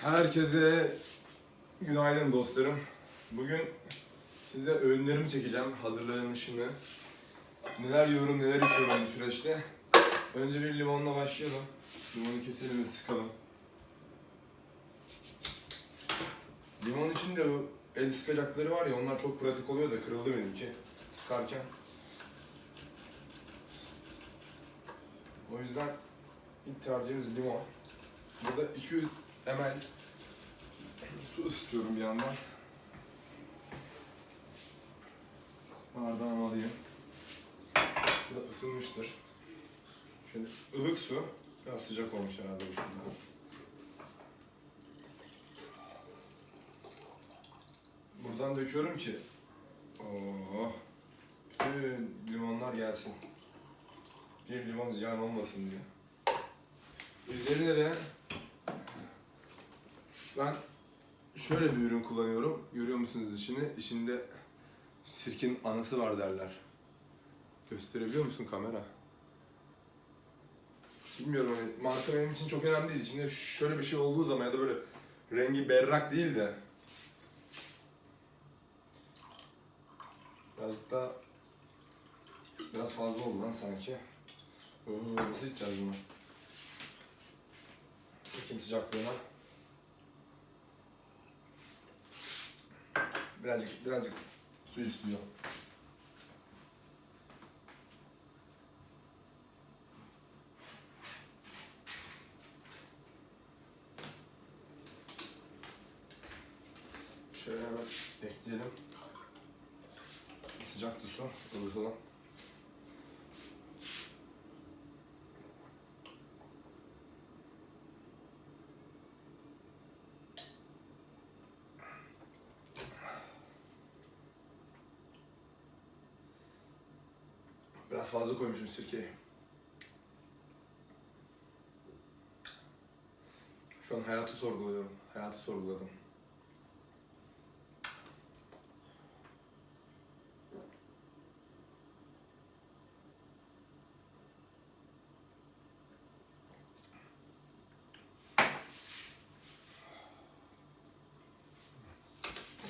Herkese günaydın dostlarım. Bugün size öğünlerimi çekeceğim, hazırlanışını. Neler yiyorum, neler içiyorum bu süreçte. Önce bir limonla başlayalım. Limonu keselim ve sıkalım. Limon içinde o el sıkacakları var ya, onlar çok pratik oluyor da kırıldı benimki sıkarken. O yüzden ilk tercihimiz limon. Burada 200 ml su ısıtıyorum bir yandan. Bardağımı alayım. Bu da ısınmıştır. Şöyle ılık su. Biraz sıcak olmuş herhalde bu suda. Buradan döküyorum ki oh, bütün limonlar gelsin. Bir limon ziyan olmasın diye. Üzerine de ben şöyle bir ürün kullanıyorum. Görüyor musunuz içini? İçinde sirkin anası var derler. Gösterebiliyor musun kamera? Bilmiyorum hani marka benim için çok önemli değil. İçinde şöyle bir şey olduğu zaman ya da böyle rengi berrak değil de birazcık daha biraz fazla oldu lan sanki. Oo, nasıl içeceğiz bunu? Bakayım sıcaklığına. Birazcık, birazcık su istiyor. Şöyle hemen ekleyelim. Sıcaktı su, ılıtalım. Biraz fazla koymuşum sirkeyi. Şu an hayatı sorguluyorum. Hayatı sorguladım.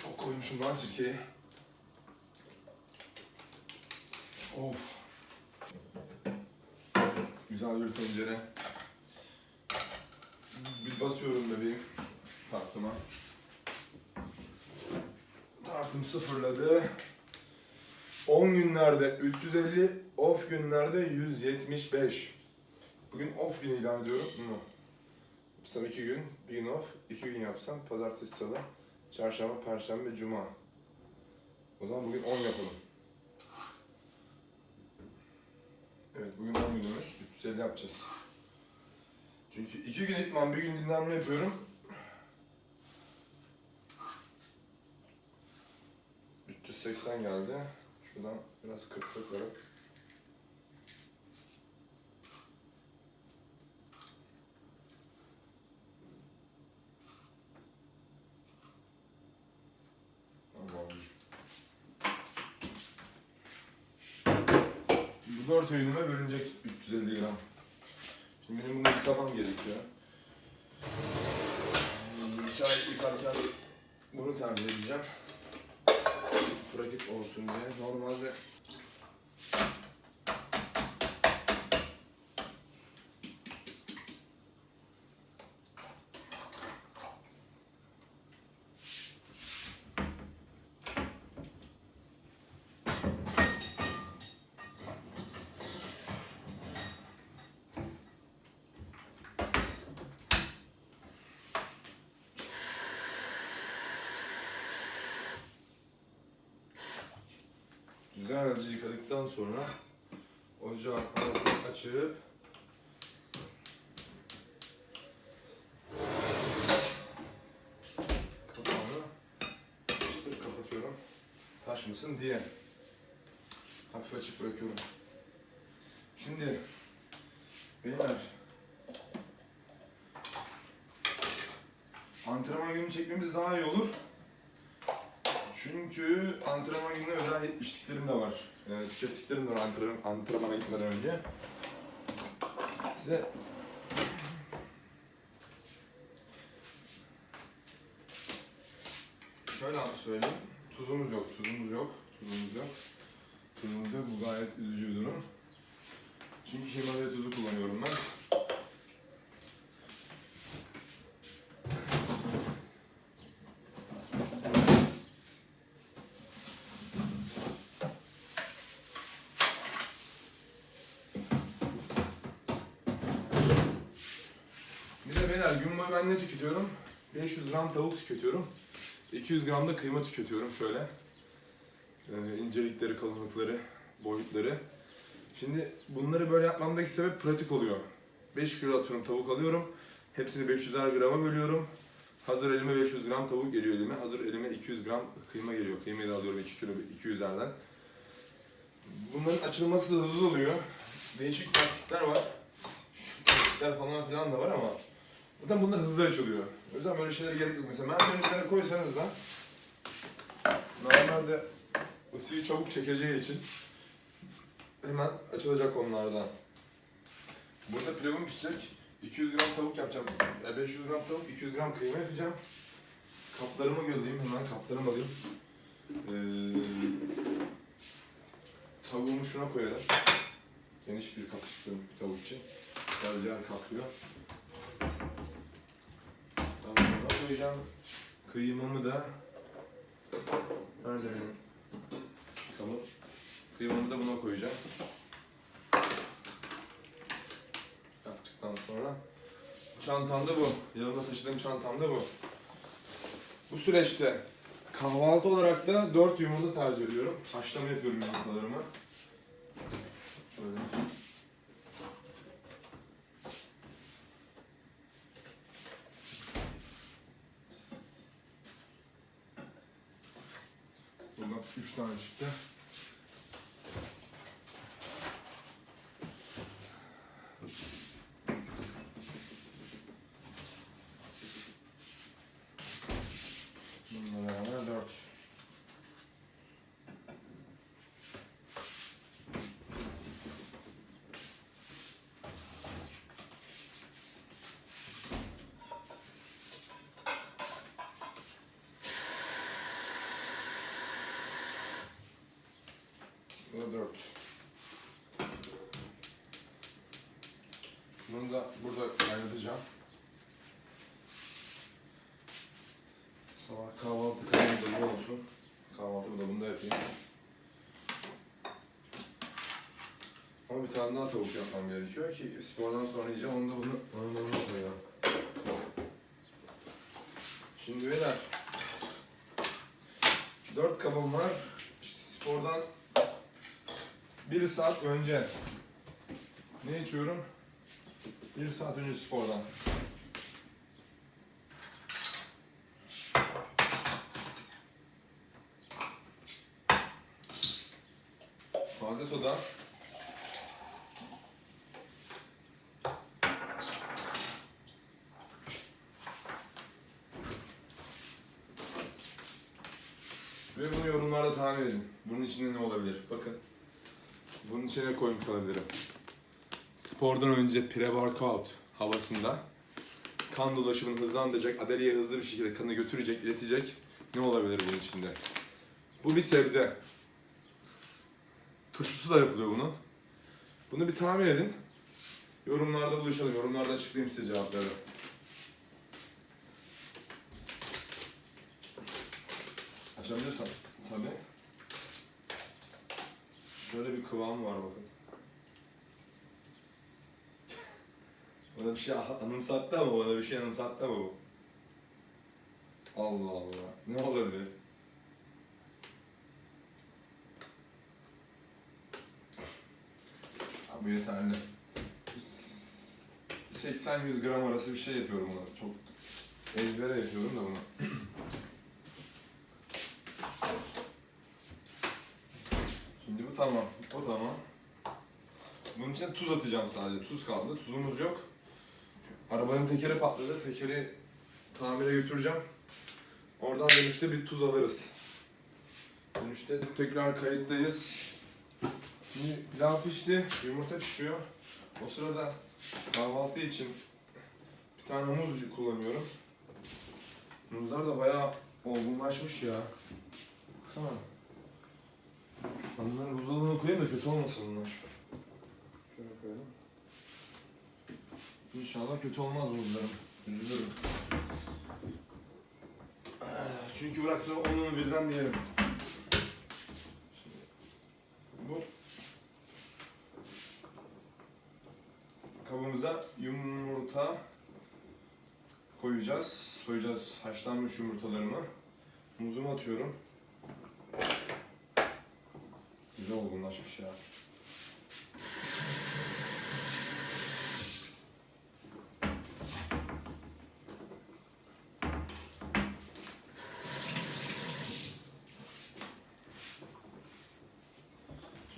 Çok koymuşum lan sirkeyi. Of. Güzel bir tencere. Bir basıyorum bebeğim tartıma. Tartım sıfırladı. 10 günlerde 350, off günlerde 175. Bugün off günü ilan ediyorum. Bunu. Yapsam 2 gün, bir gün off, 2 gün yapsam pazartesi, salı, çarşamba, perşembe, cuma. O zaman bugün 10 yapalım. Evet bugün 10 günümüz. 350 yapacağız. Çünkü 2 gün itman, bir gün dinlenme yapıyorum. ...380 geldi. Şuradan biraz kırptık olarak. 4 öğünüme bölünecek 350 gram. Şimdi benim bunu yıkamam gerekiyor. Hmm, çay yıkarken bunu tercih edeceğim. Pratik olsun diye. Normalde yıkadıktan sonra ocağın altını açıp kapağını işte kapatıyorum taşmasın diye hafif açık bırakıyorum. Şimdi beyler antrenman günü çekmemiz daha iyi olur. Çünkü antrenman gününe özel içtiklerim de var. Ee, yani tükettiklerim de var antrenman, antrenmana gitmeden önce. Size şöyle söyleyeyim. Tuzumuz yok, tuzumuz yok, tuzumuz yok. Tuzumuz yok. Bu gayet üzücü bir durum. Çünkü Himalaya tuzu kullanıyorum ben. Beyler gün boyu ben ne tüketiyorum? 500 gram tavuk tüketiyorum. 200 gram da kıyma tüketiyorum şöyle. Ee, incelikleri, kalınlıkları, boyutları. Şimdi bunları böyle yapmamdaki sebep pratik oluyor. 5 kilo atıyorum tavuk alıyorum. Hepsini 500'er grama bölüyorum. Hazır elime 500 gram tavuk geliyor elime. Hazır elime 200 gram kıyma geliyor. Kıymayı da alıyorum 2 kilo 200'lerden. Bunların açılması da hızlı oluyor. Değişik taktikler var. Şu taktikler falan filan da var ama zaten bunlar hızlı açılıyor. O yüzden böyle şeylere gerek yok. Mesela merdivenin üzerine koysanız da normalde ısıyı çabuk çekeceği için hemen açılacak onlardan. Burada pilavım pişecek. 200 gram tavuk yapacağım. Ya 500 gram tavuk, 200 gram kıyma yapacağım. Kaplarımı gözleyeyim hemen kaplarımı alayım. Ee, tavuğumu şuna koyarım. Geniş bir kap istiyorum tavuk için. Biraz yer kaplıyor. Koyacağım. Kıymamı da Nerede benim kabım? Kıymamı da buna koyacağım. Yaptıktan sonra çantam da bu. Yanımda taşıdığım çantam da bu. Bu süreçte kahvaltı olarak da 4 yumurta tercih ediyorum. Haşlama yapıyorum yumurtalarımı. Şöyle. Buradan 3 tane çıktı. Bununla beraber 4. Bu da 4. Bunu da burada kaynatacağım. Sabah kahvaltı kaynatı bu olsun. Kahvaltımı da bunda yapayım. Ama bir tane daha tavuk yapmam gerekiyor ki spordan sonra yiyeceğim. Onu da bunu önüne koyuyorum. Şimdi beyler 4 kabım var. İşte spordan bir saat önce ne içiyorum? Bir saat önce spordan. Sade soda. Ve bunu yorumlarda tahmin edin. Bunun içinde ne olabilir? Bakın. Bunun içine koymuş olabilirim. Spordan önce pre-workout havasında kan dolaşımını hızlandıracak, adeliye hızlı bir şekilde kanı götürecek, iletecek ne olabilir bunun içinde? Bu bir sebze. Turşusu da yapılıyor bunun. Bunu bir tahmin edin. Yorumlarda buluşalım. Yorumlarda açıklayayım size cevapları. Açabilirsem tabii. Şöyle bir kıvamı var bakın. Bana bir şey anımsattı ama bana bir şey anımsattı ama bu. Allah Allah. Ne olabilir? Abi yeterli. 80-100 gram arası bir şey yapıyorum buna. Çok ezbere yapıyorum da bunu. Şimdi bu tamam. O tamam. Bunun için tuz atacağım sadece. Tuz kaldı. Tuzumuz yok. Arabanın tekeri patladı. Tekeri tamire götüreceğim. Oradan dönüşte bir tuz alırız. Dönüşte tekrar kayıttayız. Şimdi pilav pişti, yumurta pişiyor. O sırada kahvaltı için bir tane muz kullanıyorum. Muzlar da bayağı olgunlaşmış ya. Baksana. Bunları buzdolabına koyayım da kötü olmasın bunlar. Şöyle koyalım. İnşallah kötü olmaz bunların. Üzülürüm. Eh, Çünkü bırak sonra birden diyelim. Bu kabımıza yumurta koyacağız. Soyacağız haşlanmış yumurtalarımı. Muzumu atıyorum. Güzel olgunlaşmış ya.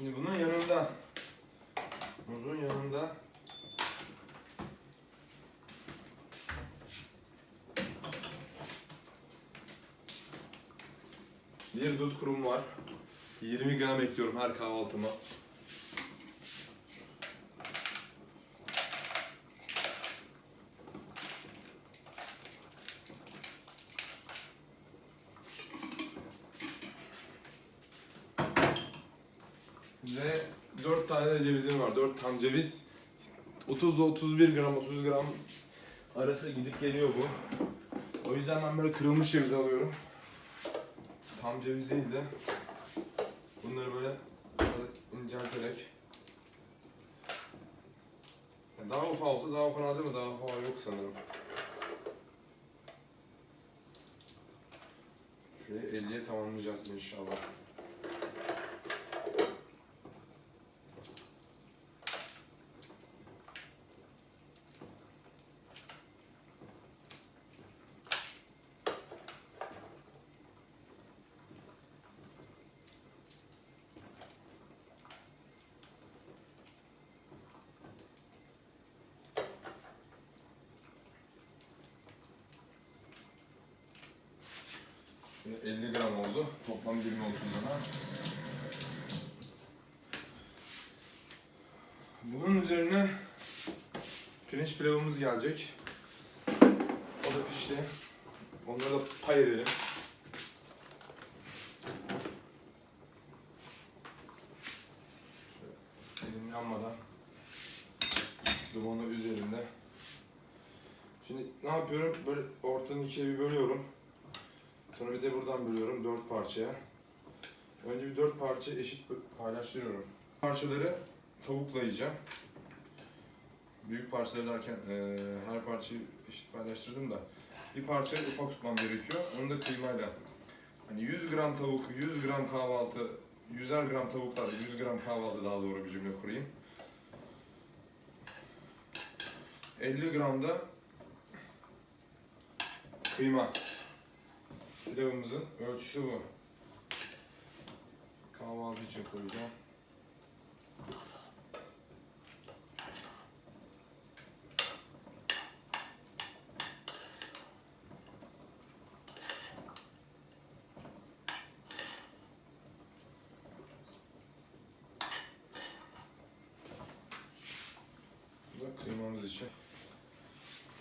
Şimdi bunun yanında muzun yanında bir dut kurum var. 20 gram ekliyorum her kahvaltıma. Ve 4 tane de cevizim var. 4 tane ceviz. 30 ile 31 gram, 30 gram arası gidip geliyor bu. O yüzden ben böyle kırılmış ceviz alıyorum. Tam ceviz değil de bunları böyle incelterek daha ufak olsa daha ufak alacağım da daha ufak yok sanırım. Şurayı 50'ye tamamlayacağız inşallah. Şimdi 50 gram oldu. Toplam 20 oldu bana. Bunun üzerine pirinç pilavımız gelecek. O da pişti. Onları da pay edelim. Şöyle elim yanmadan dumanı üzerinde. Şimdi ne yapıyorum? Böyle ortadan ikiye bir bölüyorum. Sonra bir de buradan bölüyorum dört parçaya. Önce bir dört parça eşit paylaştırıyorum. Parçaları tavukla yiyeceğim. Büyük parçaları derken eee, her parçayı eşit paylaştırdım da bir parçayı ufak tutmam gerekiyor. Onu da kıymayla. Hani 100 gram tavuk, 100 gram kahvaltı, 100'er gram tavuklar, 100 gram kahvaltı daha doğru bir cümle kurayım. 50 gram da kıyma. Pilavımızın ölçüsü bu. Kahvaltı için koyacağım. Kıymamız için.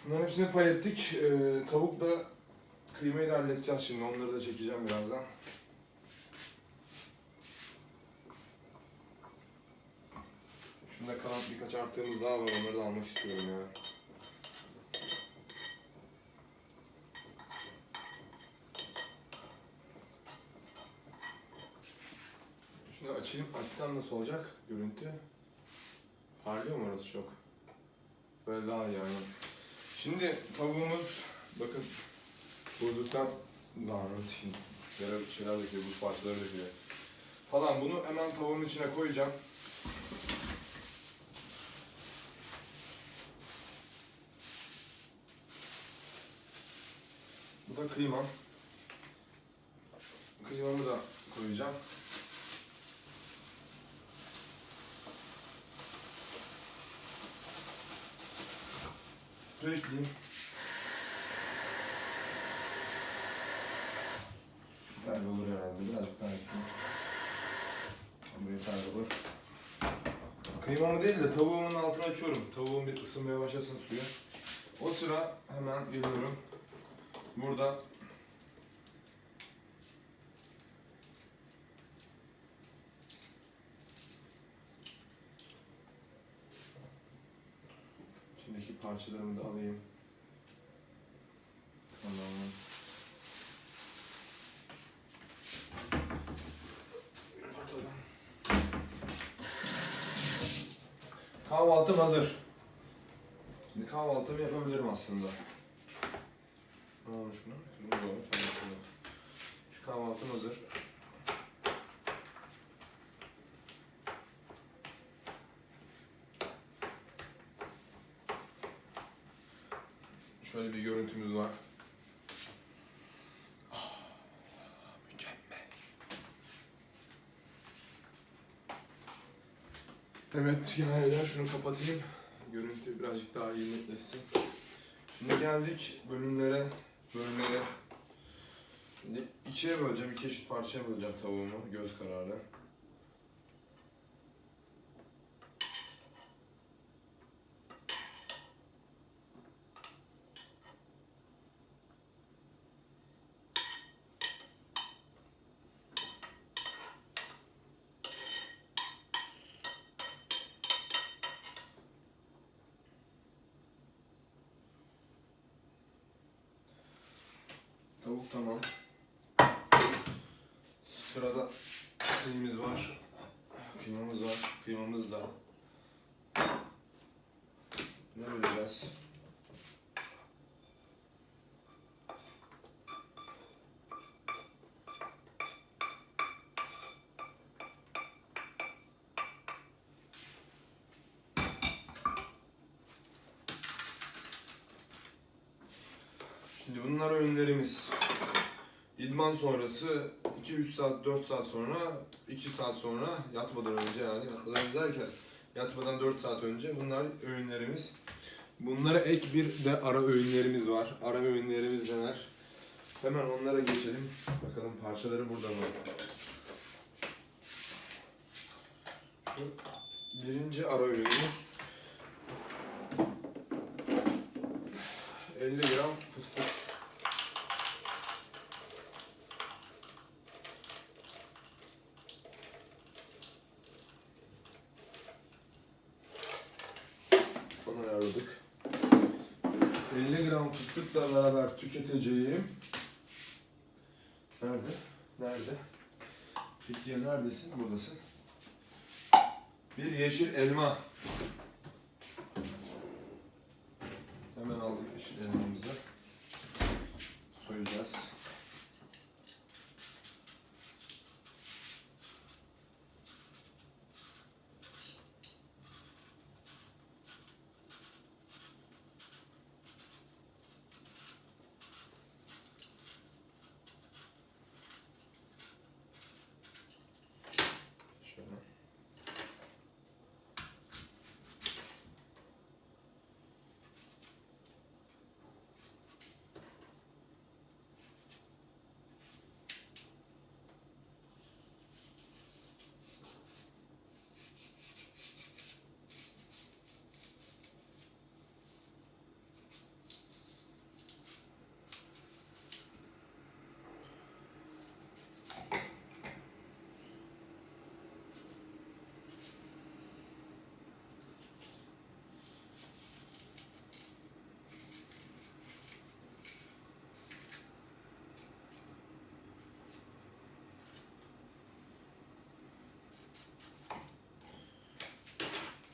Bunların hepsini pay ettik. Ee, tavuk da Kıymayı da halledeceğiz şimdi. Onları da çekeceğim birazdan. Şunda kalan birkaç artığımız daha var. Onları da almak istiyorum ya. Şunu açayım. Açsam nasıl olacak görüntü? Parlıyor mu orası çok? Böyle daha iyi yani. Şimdi tavuğumuz bakın Buzluktan lanet şimdi. Yere şeyler döküyor, buz parçaları döküyor. Falan bunu hemen tavuğun içine koyacağım. Bu da kıymam. Kıymamı da koyacağım. Su Böyle olur herhalde. Birazcık daha ekmek. Bu yeterli olur. Kıymamı değil de tavuğumun altını açıyorum. Tavuğum bir ısınmaya başlasın suya. O sıra hemen geliyorum. Burada Şimdiki parçalarımı da alayım. Kahvaltım hazır. Şimdi kahvaltımı yapabilirim aslında. Ne olmuş buna? Şu kahvaltım hazır. Şöyle bir görüntümüz var. Evet yani şunu kapatayım. Görüntü birazcık daha iyi netleşsin. Şimdi geldik bölümlere. Bölümlere. Şimdi ikiye böleceğim, iki eşit parçaya böleceğim tavuğumu göz kararı. Tavuk tamam. Sırada şeyimiz var. Kıymamız var. Kıymamız da. Ne böleceğiz? Şimdi bunlar öğünlerimiz. İdman sonrası 2-3 saat, 4 saat sonra, 2 saat sonra yatmadan önce yani yatmadan önce derken yatmadan 4 saat önce bunlar öğünlerimiz. Bunlara ek bir de ara öğünlerimiz var. Ara öğünlerimiz neler? Hemen onlara geçelim. Bakalım parçaları burada mı? Birinci ara öğünümüz 50 gram fıstık. Onu ayarladık. 50 gram fıstıkla beraber tüketeceğim. Nerede? Nerede? Peki ya neredesin? Buradasın. Bir yeşil elma. Hemen aldık yeşil elmamızı. Soyacağız. Şöyle.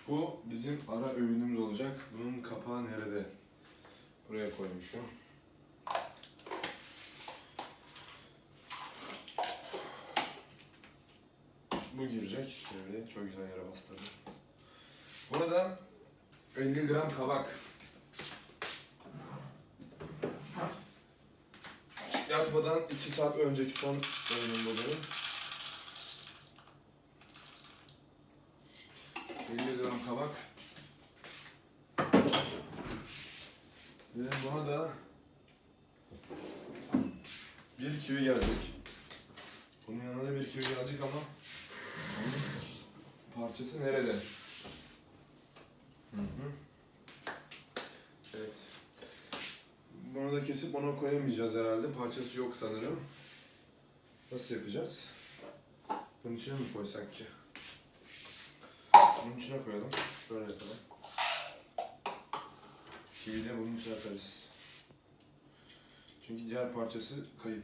Bu bizim ara öğünümüz olacak. Bunun kapağı nerede? Buraya koymuşum. Bu girecek. Şöyle çok güzel yere bastırdım. Burada 50 gram kabak. Yatmadan 2 saat önceki son öğünüm bu benim. 50 gram kabak. Ve buna da bir kivi gelecek. Bunun yanına da bir kivi gelecek ama onun parçası nerede? Hı hı. Evet. Bunu da kesip ona koyamayacağız herhalde. Parçası yok sanırım. Nasıl yapacağız? Bunun içine mi koysak ki? Bunun içine koyalım. Böyle yapalım. Kivi de bunun içine atarız. Çünkü diğer parçası kayıp.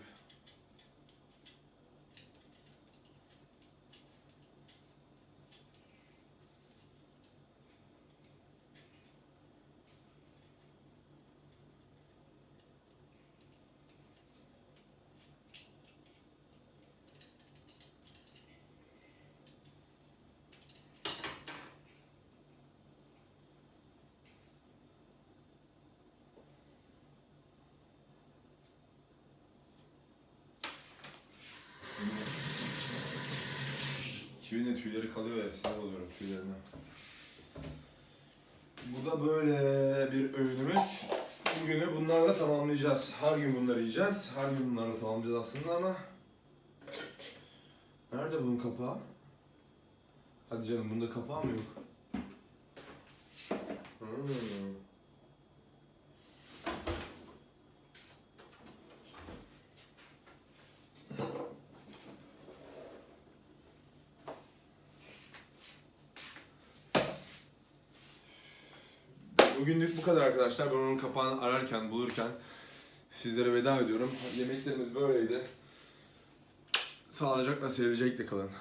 Kivinin tüyleri kalıyor ya sinir oluyorum tüylerine. Bu da böyle bir öğünümüz. Bugünü bunlarla tamamlayacağız. Her gün bunları yiyeceğiz. Her gün bunlarla tamamlayacağız aslında ama... Nerede bunun kapağı? Hadi canım bunda kapağı mı yok? Hmm. Bu kadar arkadaşlar. Ben onun kapağını ararken, bulurken sizlere veda ediyorum. Yemeklerimiz böyleydi. Sağlıcakla, sevecekle kalın.